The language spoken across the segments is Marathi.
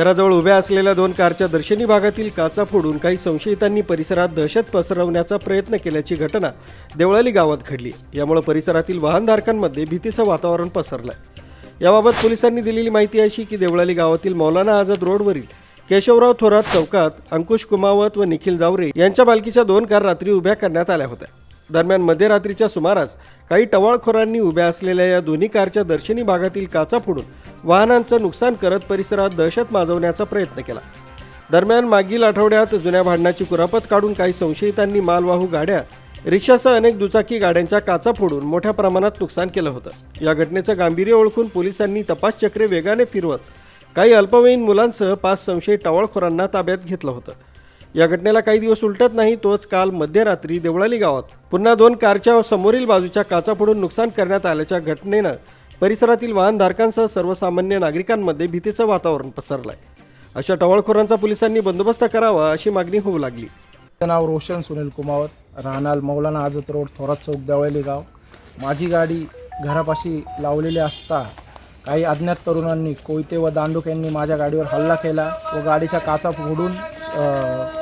घराजवळ उभ्या असलेल्या दोन कारच्या दर्शनी भागातील काचा फोडून काही संशयितांनी परिसरात दहशत पसरवण्याचा प्रयत्न केल्याची घटना देवळाली गावात घडली. यामुळे परिसरातील वाहनधारकांमध्ये भीतीचं वातावरण पसरलंय. याबाबत पोलिसांनी दिलेली माहिती अशी की देवळाली गावातील मौलाना आझाद रोडवरील केशवराव थोरात चौकात अंकुश कुमावत व निखिल जावरे यांच्या मालकीच्या दोन कार रात्री उभ्या करण्यात आल्या होत्या. दरम्यान मध्यरात्रीच्या सुमारास काही टवाळखोरांनी उभ्या असलेल्या या दोन्ही कारच्या दर्शनी भागातील काचा फोडून वाहनांचं नुकसान करत परिसरात दहशत माजवण्याचा प्रयत्न केला. दरम्यान मागील आठवड्यात जुन्या भांडणाची कुरापत काढून काही संशयितांनी मालवाहू गाड्या रिक्षासह अनेक दुचाकी गाड्यांच्या काचा फोडून मोठ्या प्रमाणात नुकसान केलं होतं. या घटनेचं गांभीर्य ओळखून पोलिसांनी तपास चक्रे वेगाने फिरवत काही अल्पवयीन मुलांसह पाच संशयित टवाळखोरांना ताब्यात घेतलं होतं. या घटनेला काही दिवस उलटत नाही तोच काल मध्यरात्री देवळाली गावात पुन्हा दोन कारच्या समोरील बाजूच्या काचा फोडून नुकसान करण्यात आल्याच्या घटनेनं परिसरातील वाहनधारकांसह सर्वसामान्य नागरिकांमध्ये भीतीचं वातावरण पसरलं आहे अशा टवाळखोरांचा पोलिसांनी बंदोबस्त करावा अशी मागणी होऊ लागली. नाव रोशन सुनील कुमावत राहणार मौलाना आझत रोड थोरात चौक दवळली गाव. माझी गाडी घरापाशी लावलेली असता काही अज्ञात तरुणांनी कोयते व दांडूक यांनी माझ्या गाडीवर हल्ला केला व गाडीच्या काचा फोडून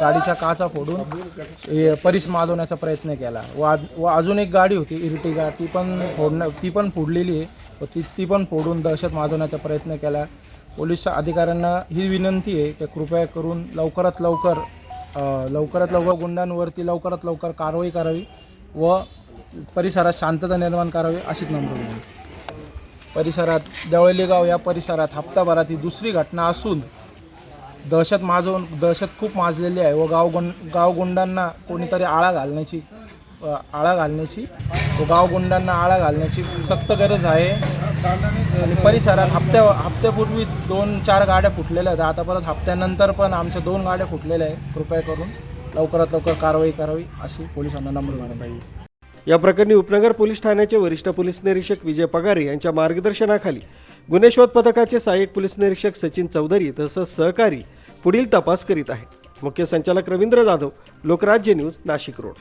गाडीच्या काचा फोडून परिस माजवण्याचा प्रयत्न केला. व व अजून एक गाडी होती इर्टिगा ती पण फोडणं ती पण फोडलेली आहे. व ती ती पण फोडून दहशत माजवण्याचा प्रयत्न केला. पोलीस अधिकाऱ्यांना ही विनंती आहे की कृपया करून लवकरात लवकर लवकरात लवकर गुंडांवरती लवकरात लवकर कारवाई करावी व परिसरात शांतता निर्माण करावी अशीच नम्र परिसरात देवळली या परिसरात हप्ताभरात ही दुसरी घटना असून दहशत माजवून दहशत खूप माजलेली आहे व गाव गावगुंडांना गाव गुंडांना कोणीतरी आळा घालण्याची आळा घालण्याची गावगुंडांना गाव गुंडांना आळा घालण्याची सक्त गरज आहे. आणि परिसरात हप्त्या हप्त्यापूर्वीच दोन चार गाड्या फुटलेल्या आहेत. आता परत हप्त्यानंतर पण आमच्या दोन गाड्या फुटलेल्या आहेत. कृपया करून लवकरात लवकर कारवाई करावी अशी पोलिसांना नम्र विनंती या प्रकरणी उपनगर पोलीस ठाण्याचे वरिष्ठ पोलीस निरीक्षक विजय पगारे यांच्या मार्गदर्शनाखाली गुन्हे शोध पथकाचे सहाय्यक पोलीस निरीक्षक सचिन चौधरी तसंच सहकारी पुढील तपास करीत आहेत. मुख्य संचालक रवींद्र जाधव लोकराज्य न्यूज नाशिक रोड.